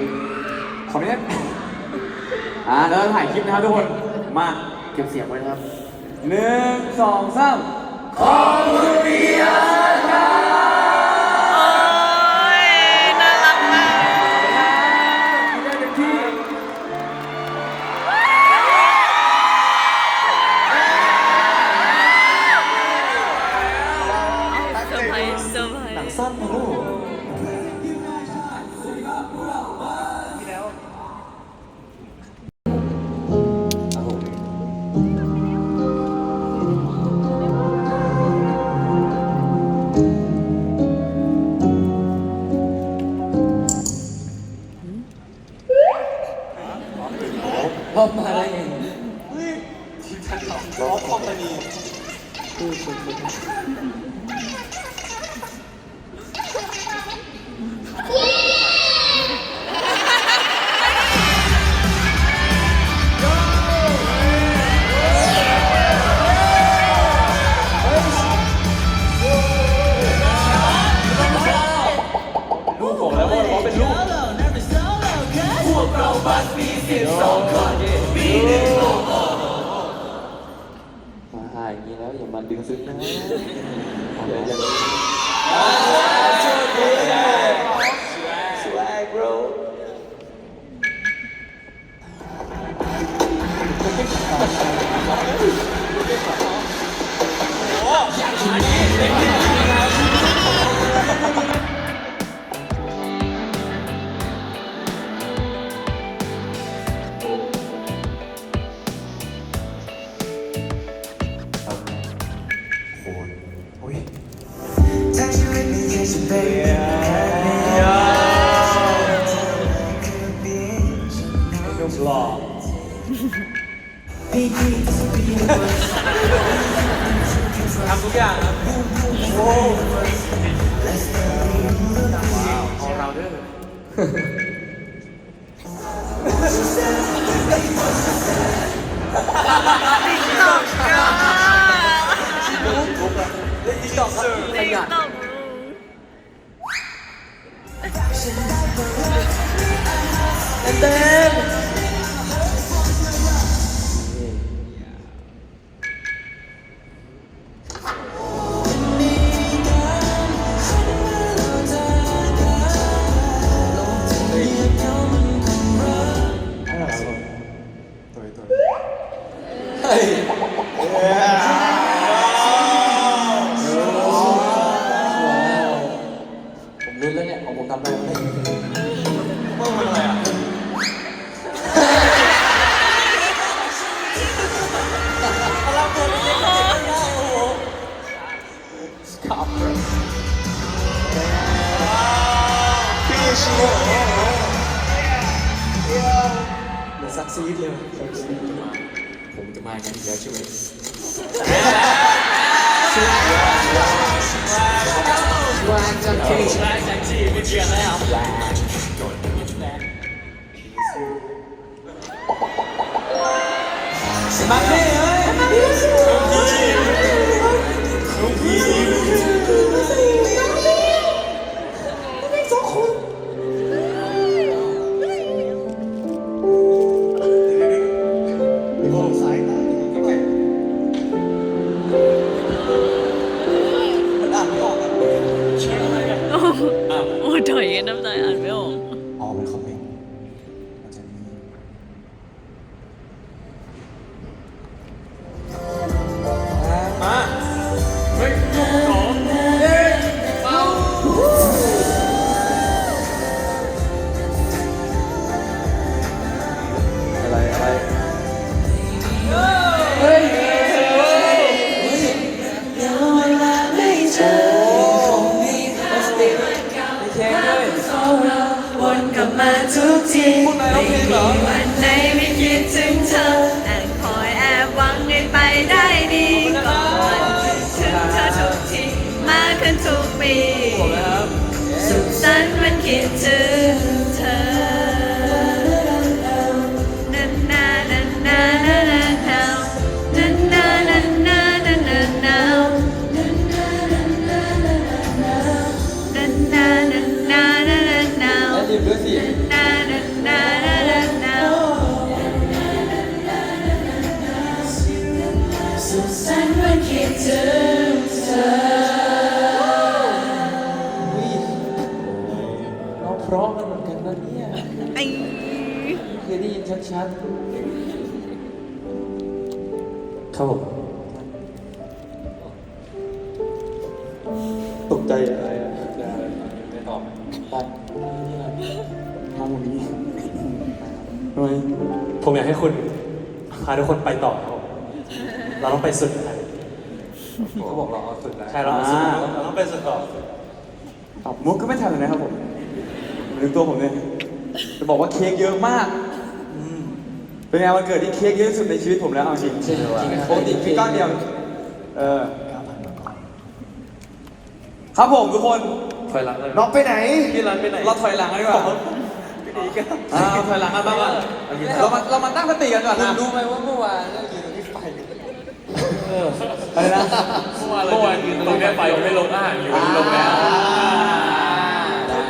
ลึกขออนุญาตอ่าแล้วถ่ายคลิปนะครับทุกคน มาเก็บเสียงไว้นะครับหนึ่งสองสามขอบคุณเบียร์ครับโอ้ยน่ารักมากกินได้เต็มที่เซอร์ไพรส์เซอร์ไพรหนังส์สั้นนะลูก Yeah! gì đó giờ mình đừng xứng đó dạ. Swag bro. Ủa? love. 한국이 안 And then เหมือนซักซีดเลยซักซีดมาผมจะมากันอีกแล้วใช่ไหมวางจังทีวางจังทีไม่เชื่อแล้ววางสมัครเลย เค้กเลยวนกลับมาทุกทีพวกนายร้องเพลงเหรอวันไหนไม่คิดถึงเธอแอบคอยแอบหวังให้ไปได้ดีก่อนถึงเธอทุกทีมาขึ้นทุกปีผมนะครับสุขสันต์วันคิดถึง คิดถึงเธอน้องเพราะกันเหมือนกันนะเนี่ยไอ้เคยได้ยินชัดครับผมๆตกใจอะไรอะไม่ตอบไปมองมุมนี้ทำไมผมอยากให้คุณพาทุกคนไปต่อครับผมเราต้องไปสุด นะครับเขาบอกเราเอาสุดแล้วใช่เราเอาสุดเราต้องไปสุดต่อตอบมุกก็ไม่ทันเลยนะครับผมหรือตัวผมเนี่ยจะบอกว่าเค้กเยอะมากเป็นไงวันเกิดที่เค้กเยอะที่สุดในชีวิตผมแล้วเอาจริงปกติคือก้อนเดียวเออครับผมทุกคนถอยหลังเลยน้องไปไหนพี่รันไปไหนเราถอยหลังกันดีกว่าอ่าถอยหลังกันบ้างก่อนเรามาเรามาตั้งสติกันก่อนนะรู้ไหมว่าเมื่อวานเรายื ไฟอะไรนะเมื่อวานเรายืนตรงนี้ไปยังไม่ลงอาหารอยู่ลงแล้ว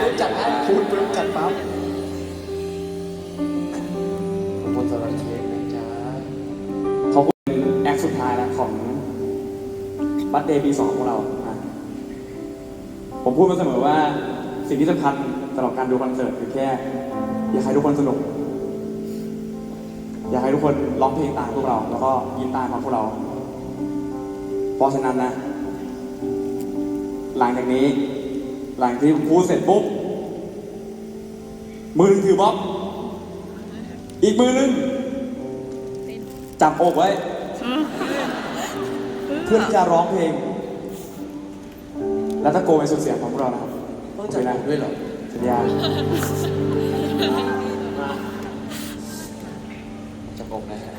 รู้จักนะพูดรู้จักปั๊บขอบคุณสำหรับเค้กนะจ๊ะขอบคุณแอคสุดท้ายนะของบัตเดย์ปีสองของเราอะผมพูดมาเสมอว่าสิ่งที่สำคัญสำหรับการดูคอนเสิร์ตคือแค่ อยากให้ทุกคนสนุก อยากให้ทุกคนร้องเพลงตามพวกเรา แล้วก็ยิ้มตามกับพวกเรา ราะฉะนั้นนะ หลังจากนี้ หลังที่พูดเสร็จปุ๊บ มือนึงถือม็อบ อีกมือนึงจับอกไว้ เพื่อที่จะร้องเพลง แล้วตะโกนไปสุดเสียงของพวกเรานะครับต้องจับด้วยเหรอสัญญาจับอกนะฮะ